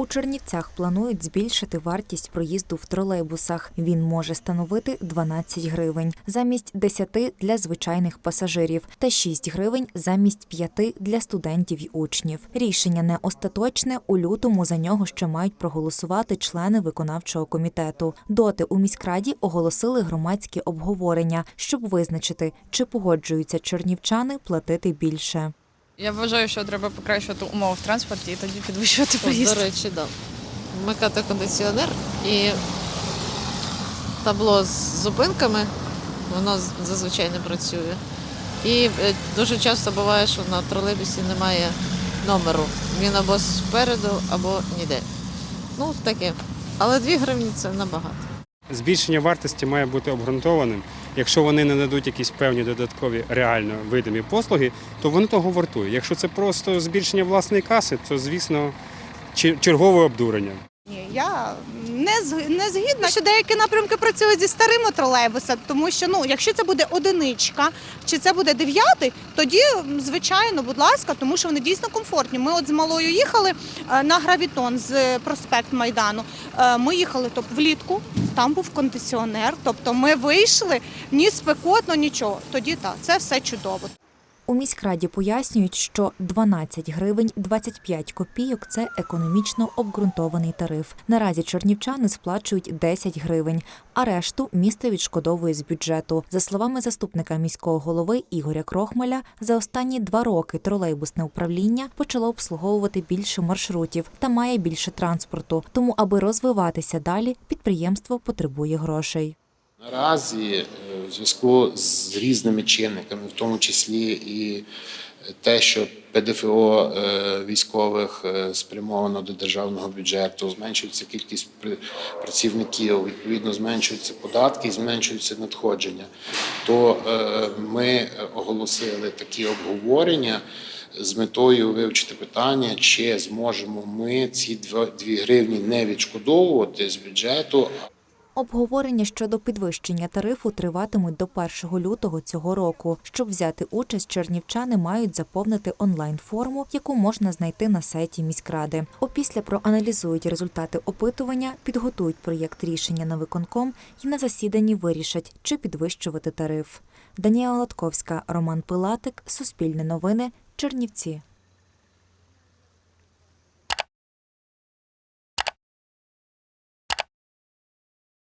У Чернівцях планують збільшити вартість проїзду в тролейбусах. Він може становити 12 гривень замість 10 для звичайних пасажирів та 6 гривень замість 5 для студентів й учнів. Рішення не остаточне. У лютому за нього ще мають проголосувати члени виконавчого комітету. Доти у міськраді оголосили громадські обговорення, щоб визначити, чи погоджуються чернівчани платити більше. Я вважаю, що треба покращувати умови в транспорті і тоді підвищувати проїзд. До речі, да. Вмикати кондиціонер і табло з зупинками, воно зазвичай не працює. І е, дуже часто буває, що на тролейбусі немає номеру. Він або спереду, або ніде. Ну, таке. Але 2 гривні це набагато. Збільшення вартості має бути обґрунтованим. Якщо вони не дадуть якісь певні додаткові реально видимі послуги, то вони того вартують. Якщо це просто збільшення власної каси, то звісно чер- чергове обдурення. Ні, я не не згідна, що деякі напрямки працюють зі старими тролейбусами, тому що ну, якщо це буде одиничка чи це буде дев'ятий, тоді звичайно, будь ласка, тому що вони дійсно комфортні. Ми от з малою їхали е, на гравітон з е, проспект Майдану. Е, Ми їхали тобто, влітку, там був кондиціонер. Тобто ми вийшли ні спекотно, нічого. Тоді так, це все чудово. У міськраді пояснюють, що 12 гривень 25 копійок це економічно обґрунтований тариф. Наразі чернівчани сплачують 10 гривень, а решту місто відшкодовує з бюджету. За словами заступника міського голови Ігоря Крохмаля, за останні два роки тролейбусне управління почало обслуговувати більше маршрутів та має більше транспорту. Тому, аби розвиватися далі, підприємство потребує грошей. Наразі зв'язку з різними чинниками, в тому числі і те, що ПДФО е, військових е, спрямовано до державного бюджету, зменшується кількість працівників, відповідно зменшуються податки і зменшуються надходження, то е, ми оголосили такі обговорення з метою вивчити питання, чи зможемо ми ці 2 гривні не відшкодовувати з бюджету, Обговорення щодо підвищення тарифу триватимуть до 1 лютого цього року. Щоб взяти участь, чернівчани мають заповнити онлайн-форму, яку можна знайти на сайті міськради. Опісля проаналізують результати опитування, підготують проєкт рішення на виконком і на засіданні вирішать, чи підвищувати тариф. Даніела Латковська, Роман Пилатик, Суспільне новини, Чернівці.